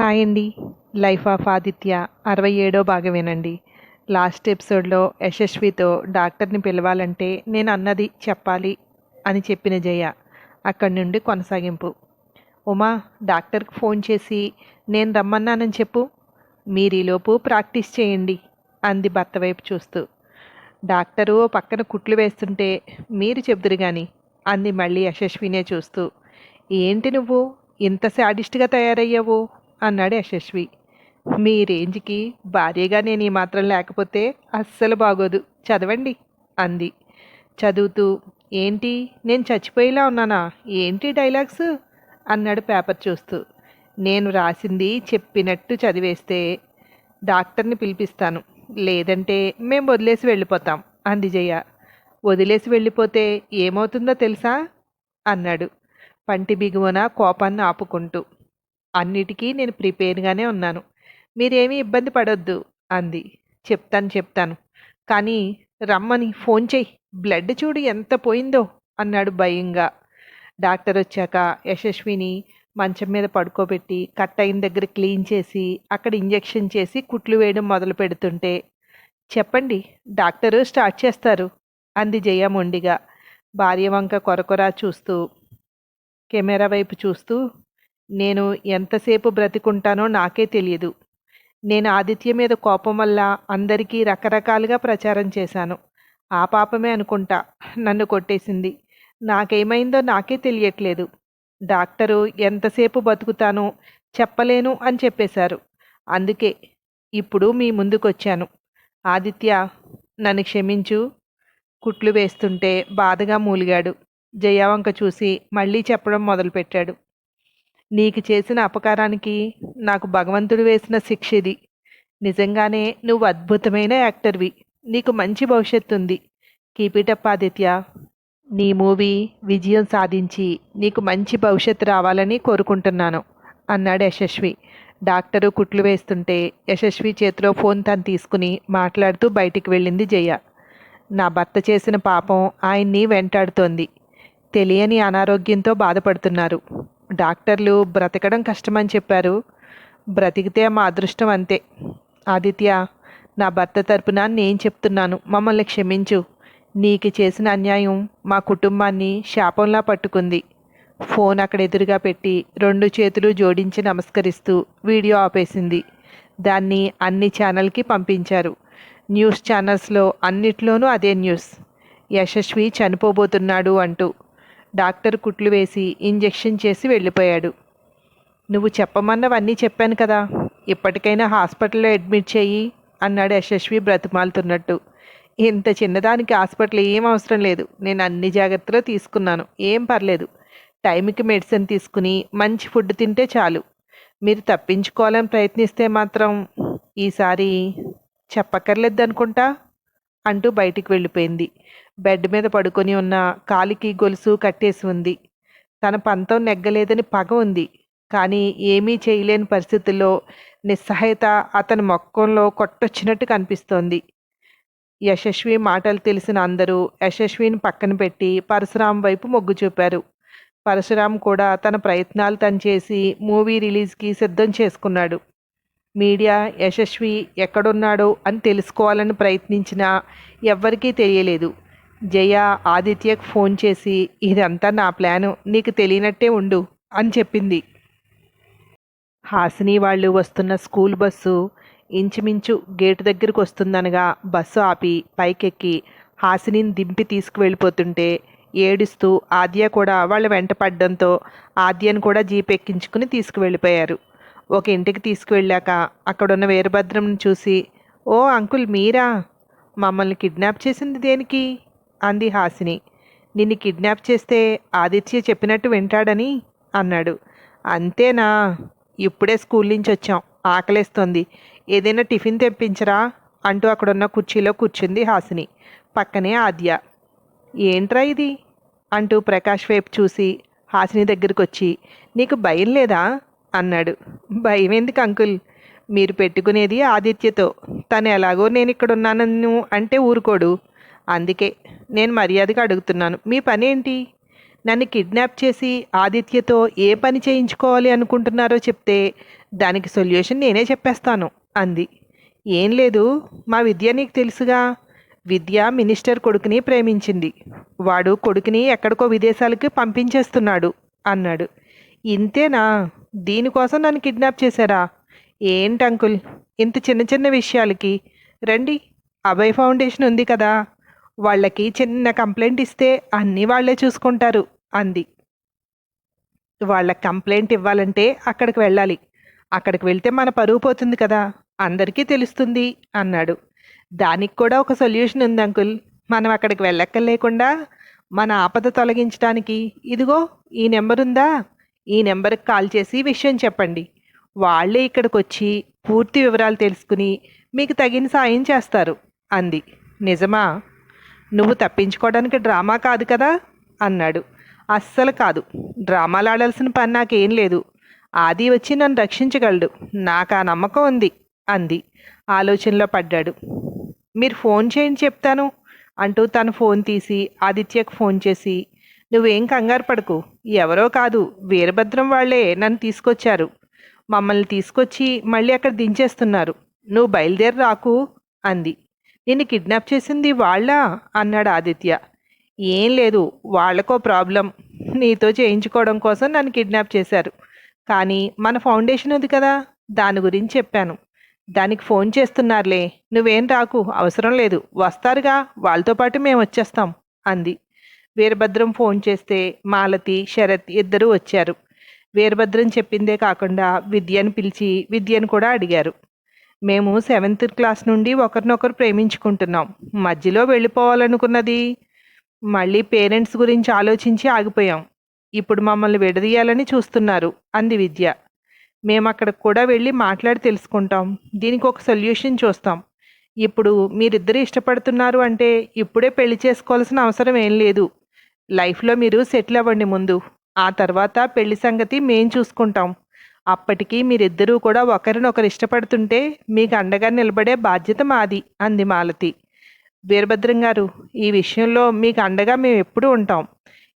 Hi అండి life of Aditya అరవై ఏడో భాగమేనండి. లాస్ట్ ఎపిసోడ్లో యశస్వితో డాక్టర్ని పిలవాలంటే నేను అన్నది చెప్పాలి అని చెప్పిన జయ అక్కడి నుండి కొనసాగింపు. ఉమా డాక్టర్కి ఫోన్ చేసి నేను రమ్మన్నానని చెప్పు. మీరు ఈలోపు ప్రాక్టీస్ చేయండి అంది భర్త వైపు చూస్తూ. డాక్టరు పక్కన కుట్లు వేస్తుంటే మీరు చెబుదురు కానీ అంది మళ్ళీ యశస్వినే చూస్తూ. ఏంటి నువ్వు? ఇంత శాడిస్ట్గా తయారయ్యావు? అన్నాడు యశస్వి. మీ రేంజ్కి భార్యగా నేను ఈ మాత్రం లేకపోతే అస్సలు బాగోదు. చదవండి అంది. చదువుతూ ఏంటి? నేను చచ్చిపోయేలా ఉన్నానా? ఏంటి డైలాగ్స్? అన్నాడు పేపర్ చూస్తూ. నేను రాసింది చెప్పినట్టు చదివేస్తే డాక్టర్ని పిలిపిస్తాను. లేదంటే మేము వదిలేసి వెళ్ళిపోతాం అంది జయ. వదిలేసి వెళ్ళిపోతే ఏమవుతుందో తెలుసా? అన్నాడు. పంటి బిగువన కోపాన్ని ఆపుకుంటూ. అన్నిటికీ నేను ప్రిపేర్గానే ఉన్నాను. మీరేమీ ఇబ్బంది పడొద్దు అంది. చెప్తాను చెప్తాను. కానీ రమ్మని ఫోన్ చెయ్యి బ్లడ్ చూడు ఎంత పోయిందో అన్నాడు భయంగా. డాక్టర్ వచ్చాక యశస్విని మంచం మీద పడుకోబెట్టి కట్ అయిన దగ్గర క్లీన్ చేసి అక్కడ ఇంజెక్షన్ చేసి కుట్లు వేయడం మొదలు పెడుతుంటే చెప్పండి డాక్టరు స్టార్ట్ చేస్తారు అంది జయ మొండిగా. భార్య వంక కొరకొరా చూస్తూ కెమెరా వైపు చూస్తూ నేను ఎంతసేపు బ్రతికుంటానో నాకే తెలియదు. నేను ఆదిత్య మీద కోపం వల్ల అందరికీ రకరకాలుగా ప్రచారం చేశాను. ఆ పాపమే అనుకుంటా నన్ను కొట్టేసింది. నాకేమైందో నాకే తెలియట్లేదు. డాక్టరు ఎంతసేపు బతుకుతానో చెప్పలేను అని చెప్పేశారు. అందుకే ఇప్పుడు మీ ముందుకొచ్చాను. ఆదిత్య నన్ను క్షమించు. కుట్లు వేస్తుంటే బాధగా మూలిగాడు. జయావంక చూసి మళ్ళీ చెప్పడం మొదలుపెట్టాడు. నీకు చేసిన అపకారానికి నాకు భగవంతుడు వేసిన శిక్ష ఇది. నిజంగానే నువ్వు అద్భుతమైన యాక్టర్వి నీకు మంచి భవిష్యత్తు ఉంది. కీపిటప్ ఆదిత్య. నీ మూవీ విజయం సాధించి నీకు మంచి భవిష్యత్తు రావాలని కోరుకుంటున్నాను అన్నాడు యశస్వి. డాక్టరు కుట్లు వేస్తుంటే యశస్వి చేతిలో ఫోన్ తను తీసుకుని మాట్లాడుతూ బయటికి వెళ్ళింది జయ. నా భర్త చేసిన పాపం ఆయన్ని వెంటాడుతోంది. తెలియని అనారోగ్యంతో బాధపడుతున్నారు. డాక్టర్లు బ్రతకడం కష్టమని చెప్పారు. బ్రతికితే మా అదృష్టం అంతే. ఆదిత్య నా భర్త తరపున నేను చెప్తున్నాను మమ్మల్ని క్షమించు. నీకు చేసిన అన్యాయం మా కుటుంబాన్ని శాపంలా పట్టుకుంది. ఫోన్ అక్కడ ఎదురుగా పెట్టి రెండు చేతులు జోడించి నమస్కరిస్తూ వీడియో ఆపేసింది. దాన్ని అన్ని ఛానల్కి పంపించారు. న్యూస్ ఛానల్స్లో అన్నిట్లోనూ అదే న్యూస్. యశస్వి చనిపోబోతున్నాడు అంటూ డాక్టర్ కుట్లు వేసి ఇంజెక్షన్ చేసి వెళ్ళిపోయాడు. నువ్వు చెప్పమన్నవన్నీ చెప్పాను కదా ఇప్పటికైనా హాస్పిటల్లో అడ్మిట్ చెయ్యి అన్నాడు యశస్వి బ్రతిమాలుతున్నట్టు. ఇంత చిన్నదానికి హాస్పిటల్ ఏం అవసరం లేదు నేను అన్ని జాగ్రత్తలు తీసుకున్నాను ఏం పర్లేదు. టైంకి మెడిసిన్ తీసుకుని మంచి ఫుడ్ తింటే చాలు. మీరు తప్పించుకోవాలని ప్రయత్నిస్తే మాత్రం ఈసారి చెప్పక్కర్లేదు అనుకుంటా అంటూ బయటికి వెళ్ళిపోయింది. బెడ్ మీద పడుకొని ఉన్న కాలికి గొలుసు కట్టేసి ఉంది. తన పంతం నెగ్గలేదని పగ ఉంది. కానీ ఏమీ చేయలేని పరిస్థితుల్లో నిస్సహాయత అతని మొక్కంలో కొట్టొచ్చినట్టు కనిపిస్తోంది. యశస్వి మాటలు తెలిసిన అందరూ యశస్విని పక్కన పెట్టి పరశురాం వైపు మొగ్గు చూపారు. పరశురాం కూడా తన ప్రయత్నాలు తను చేసి మూవీ రిలీజ్కి సిద్ధం చేసుకున్నాడు. మీడియా యశస్వి ఎక్కడున్నాడో అని తెలుసుకోవాలని ప్రయత్నించినా ఎవ్వరికీ తెలియలేదు. జయ ఆదిత్యకు ఫోన్ చేసి ఇదంతా నా ప్లాను నీకు తెలియనట్టే ఉండు అని చెప్పింది. హాసిని వాళ్ళు వస్తున్న స్కూల్ బస్సు ఇంచుమించు గేటు దగ్గరకు వస్తుందనగా బస్సు ఆపి పైకెక్కి హాసినిని దింపి తీసుకువెళ్ళిపోతుంటే ఏడుస్తూ ఆద్య కూడా వాళ్ళ వెంట పడ్డంతో ఆద్యను కూడా జీప్ ఎక్కించుకుని తీసుకువెళ్ళిపోయారు. ఒక ఇంటికి తీసుకువెళ్ళాక అక్కడున్న వీరభద్రంను చూసి ఓ అంకుల్ మీరా? మమ్మల్ని కిడ్నాప్ చేసింది దేనికి? అంది హాసిని. నిన్ను కిడ్నాప్ చేస్తే ఆదిత్య చెప్పినట్టు వింటాడని అన్నాడు. అంతేనా? ఇప్పుడే స్కూల్ నుంచి వచ్చాం. ఆకలేస్తోంది. ఏదైనా టిఫిన్ తెప్పించరా? అంటూ అక్కడున్న కుర్చీలో కూర్చుంది హాసిని. పక్కనే ఆద్య. ఏంట్రా ఇది? అంటూ ప్రకాష్ వైపు చూసి హాసిని దగ్గరికి వచ్చి నీకు భయం లేదా? అన్నాడు. భయం ఎందుకు అంకుల్? మీరు పెట్టుకునేది ఆదిత్యతో. తను ఎలాగో నేను ఇక్కడ ఉన్నానను అంటే ఊరుకోడు. అందుకే నేను మర్యాదగా అడుగుతున్నాను. మీ పని ఏంటి? నన్ను కిడ్నాప్ చేసి ఆదిత్యతో ఏ పని చేయించుకోవాలి అనుకుంటున్నారో చెప్తే దానికి సొల్యూషన్ నేనే చెప్పేస్తాను అంది. ఏం లేదు మా విద్య నీకు తెలుసుగా. విద్య మినిస్టర్ కొడుకుని ప్రేమించింది. వాడు కొడుకుని ఎక్కడికో విదేశాలకు పంపించేస్తున్నాడు అన్నాడు. ఇంతేనా? దీనికోసం నన్ను కిడ్నాప్ చేశారా? ఏంటి అంకుల్? ఇంత చిన్న చిన్న విషయాలకి. రండి అభయ్ ఫౌండేషన్ ఉంది కదా. వాళ్ళకి చిన్న కంప్లైంట్ ఇస్తే అన్నీ వాళ్ళే చూసుకుంటారు అంది. వాళ్ళ కంప్లైంట్ ఇవ్వాలంటే అక్కడికి వెళ్ళాలి. అక్కడికి వెళ్తే మన పరువు పోతుంది కదా అందరికీ తెలుస్తుంది అన్నాడు. దానికి కూడా ఒక సొల్యూషన్ ఉంది అంకుల్. మనం అక్కడికి వెళ్ళక్కర్లేకుండా మన ఆపద తొలగించడానికి ఇదిగో ఈ నెంబర్ ఉందా ఈ నెంబర్కి కాల్ చేసి విషయం చెప్పండి. వాళ్ళే ఇక్కడికి వచ్చి పూర్తి వివరాలు తెలుసుకుని మీకు తగిన సాయం చేస్తారు అంది. నిజమా? నువ్వు తప్పించుకోవడానికి డ్రామా కాదు కదా? అన్నాడు. అస్సలు కాదు. డ్రామాలు ఆడాల్సిన పని నాకేం లేదు. ఆది వచ్చి నన్ను రక్షించగలడు. నాకు ఆ నమ్మకం ఉంది అంది. ఆలోచనలో పడ్డాడు. మీరు ఫోన్ చేయండి చెప్తాను అంటూ తను ఫోన్ తీసి ఆదిత్యకు ఫోన్ చేసి నువ్వేం కంగారు పడకు. ఎవరో కాదు వీరభద్రం వాళ్ళే నన్ను తీసుకొచ్చారు. మమ్మల్ని తీసుకొచ్చి మళ్ళీ అక్కడ దించేస్తున్నారు. నువ్వు బయలుదేరి రాకు అంది. నిన్ను కిడ్నాప్ చేసింది వాళ్ళా? అన్నాడు ఆదిత్య. ఏం లేదు వాళ్ళకో ప్రాబ్లం. నీతో చేయించుకోవడం కోసం నన్ను కిడ్నాప్ చేశారు. కానీ మన ఫౌండేషన్ ఉంది కదా దాని గురించి చెప్పాను. దానికి ఫోన్ చేస్తున్నారులే. నువ్వేం రాకు అవసరం లేదు. వస్తారుగా వాళ్ళతో పాటు మేము వచ్చేస్తాం అంది. వీరభద్రం ఫోన్ చేస్తే మాలతి శరత్ ఇద్దరూ వచ్చారు. వీరభద్రం చెప్పిందే కాకుండా విద్యను పిలిచి విద్యను కూడా అడిగారు. మేము సెవెంత్ క్లాస్ నుండి ఒకరినొకరు ప్రేమించుకుంటున్నాం. మధ్యలో వెళ్ళిపోవాలనుకున్నది. మళ్ళీ పేరెంట్స్ గురించి ఆలోచించి ఆగిపోయాం. ఇప్పుడు మమ్మల్ని విడదీయాలని చూస్తున్నారు అంది విద్య. మేము అక్కడికి కూడా వెళ్ళి మాట్లాడి తెలుసుకుంటాం. దీనికి ఒక సొల్యూషన్ చూస్తాం. ఇప్పుడు మీరిద్దరు ఇష్టపడుతున్నారు అంటే ఇప్పుడే పెళ్ళి చేసుకోవాల్సిన అవసరం ఏం లేదు. లైఫ్లో మీరు సెటిల్ అవ్వండి ముందు. ఆ తర్వాత పెళ్ళి సంగతి మేం చూసుకుంటాం. అప్పటికి మీరిద్దరూ కూడా ఒకరినొకరు ఇష్టపడుతుంటే మీకు అండగా నిలబడే బాధ్యత మాది అంది మాలతి. వీరభద్రం గారు ఈ విషయంలో మీకు అండగా మేము ఎప్పుడూ ఉంటాం.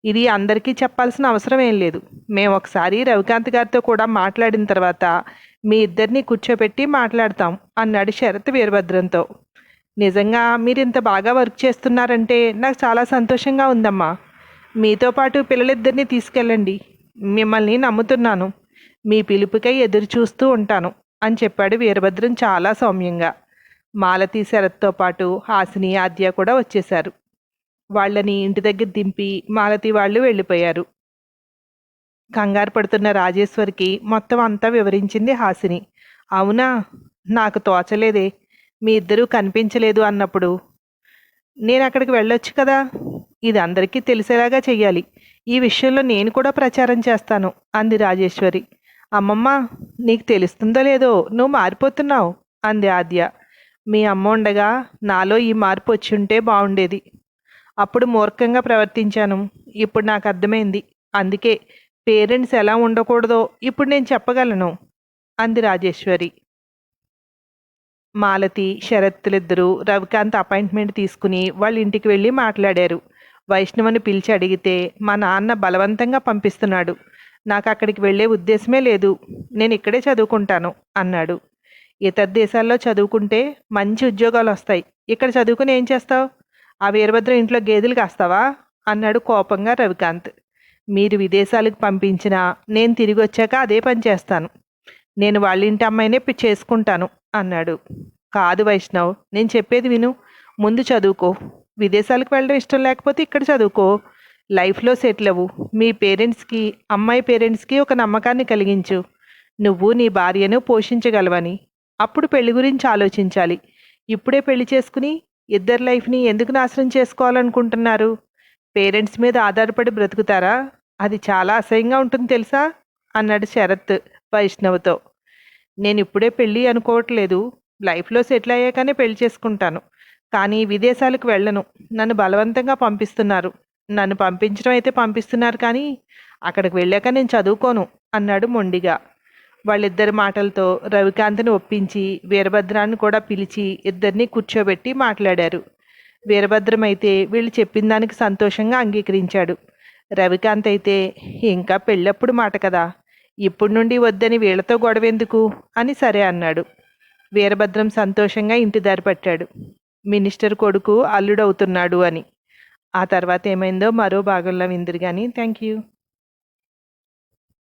ఇది అందరికీ చెప్పాల్సిన అవసరం ఏం లేదు. మేము ఒకసారి రవికాంత్ గారితో కూడా మాట్లాడిన తర్వాత మీ ఇద్దరిని కూర్చోబెట్టి మాట్లాడతాం అన్నాడు శరత్ వీరభద్రంతో. నిజంగా మీరు ఇంత బాగా వర్క్ చేస్తున్నారంటే నాకు చాలా సంతోషంగా ఉందమ్మా. మీతో పాటు పిల్లలిద్దరిని తీసుకెళ్ళండి. మిమ్మల్ని నమ్ముతున్నాను. మీ పిలుపుకై ఎదురు చూస్తూ ఉంటాను అని చెప్పాడు వీరభద్రం చాలా సౌమ్యంగా. మాలతి శరత్తో పాటు హాసిని ఆద్య కూడా వచ్చేశారు. వాళ్ళని ఇంటి దగ్గర దింపి మాలతి వాళ్ళు వెళ్ళిపోయారు. కంగారు పడుతున్న రాజేశ్వరికి మొత్తం అంతా వివరించింది హాసిని. అవునా? నాకు తోచలేదే. మీ ఇద్దరూ కనిపించలేదు అన్నప్పుడు. నేను అక్కడికి వెళ్ళొచ్చు కదా? ఇది అందరికీ తెలిసేలాగా చెయ్యాలి. ఈ విషయంలో నేను కూడా ప్రచారం చేస్తాను అంది రాజేశ్వరి. అమ్మమ్మ నీకు తెలుస్తుందో లేదో నువ్వు మారిపోతున్నావు అంది ఆద్య. మీ అమ్మ ఉండగా నాలో ఈ మార్పు వచ్చి ఉంటే బాగుండేది అప్పుడు మూర్ఖంగా ప్రవర్తించాను. ఇప్పుడు నాకు అర్థమైంది. అందుకే పేరెంట్స్ ఎలా ఉండకూడదో ఇప్పుడు నేను చెప్పగలను అంది రాజేశ్వరి. మాలతి శరత్లిద్దరూ రవికాంత్ అపాయింట్మెంట్ తీసుకుని వాళ్ళ ఇంటికి వెళ్ళి మాట్లాడారు. వైష్ణవుని పిలిచి అడిగితే మా నాన్న బలవంతంగా పంపిస్తున్నాడు. నాకు అక్కడికి వెళ్ళే ఉద్దేశమే లేదు. నేను ఇక్కడే చదువుకుంటాను అన్నాడు. ఇతర దేశాల్లో చదువుకుంటే మంచి ఉద్యోగాలు వస్తాయి. ఇక్కడ చదువుకుని ఏం చేస్తావు? ఆ వీరభద్ర ఇంట్లో గేదెలు కాస్తావా? అన్నాడు కోపంగా రవికాంత్. మీరు విదేశాలకు పంపించినా నేను తిరిగి వచ్చాక అదే పని చేస్తాను. నేను వాళ్ళ ఇంటి అమ్మాయినే చేసుకుంటాను అన్నాడు. కాదు వైష్ణవ్ నేను చెప్పేది విను. ముందు చదువుకో విదేశాలకు వెళ్ళడం ఇష్టం లేకపోతే ఇక్కడ చదువుకో. లైఫ్లో సెటిల్ అవ్వు. మీ పేరెంట్స్కి అమ్మాయి పేరెంట్స్కి ఒక నమ్మకాన్ని కలిగించు. నువ్వు నీ భార్యను పోషించగలవని. అప్పుడు పెళ్ళి గురించి ఆలోచించాలి. ఇప్పుడే పెళ్ళి చేసుకుని ఇద్దరి లైఫ్ని ఎందుకు నాశనం చేసుకోవాలనుకుంటున్నారు? పేరెంట్స్ మీద ఆధారపడి బ్రతుకుతారా? అది చాలా అసహ్యంగా ఉంటుంది తెలుసా? అన్నాడు శరత్ వైష్ణవ్తో. నేను ఇప్పుడే పెళ్ళి అనుకోవట్లేదు. లైఫ్లో సెటిల్ అయ్యాకనే పెళ్ళి చేసుకుంటాను. కానీ విదేశాలకు వెళ్ళను. నన్ను బలవంతంగా పంపిస్తున్నారు. నన్ను పంపించడం అయితే పంపిస్తున్నారు కానీ అక్కడికి వెళ్ళాక నేను చదువుకోను అన్నాడు మొండిగా. వాళ్ళిద్దరి మాటలతో రవికాంత్ని ఒప్పించి వీరభద్రాన్ని కూడా పిలిచి ఇద్దరిని కూర్చోబెట్టి మాట్లాడారు. వీరభద్రం అయితే వీళ్ళు చెప్పిన దానికి సంతోషంగా అంగీకరించాడు. రవికాంత్ అయితే ఇంకా పెళ్ళప్పుడు మాట కదా. ఇప్పుడు నుండి వద్దని వీళ్ళతో గొడవెందుకు అని సరే అన్నాడు. వీరభద్రం సంతోషంగా ఇంటి దారి పట్టాడు. మినిస్టర్ కొడుకు అల్లుడవుతున్నాడు అని. ఆ తర్వాత ఏమైందో మరో భాగంలో విందురు కానీ థ్యాంక్ యూ.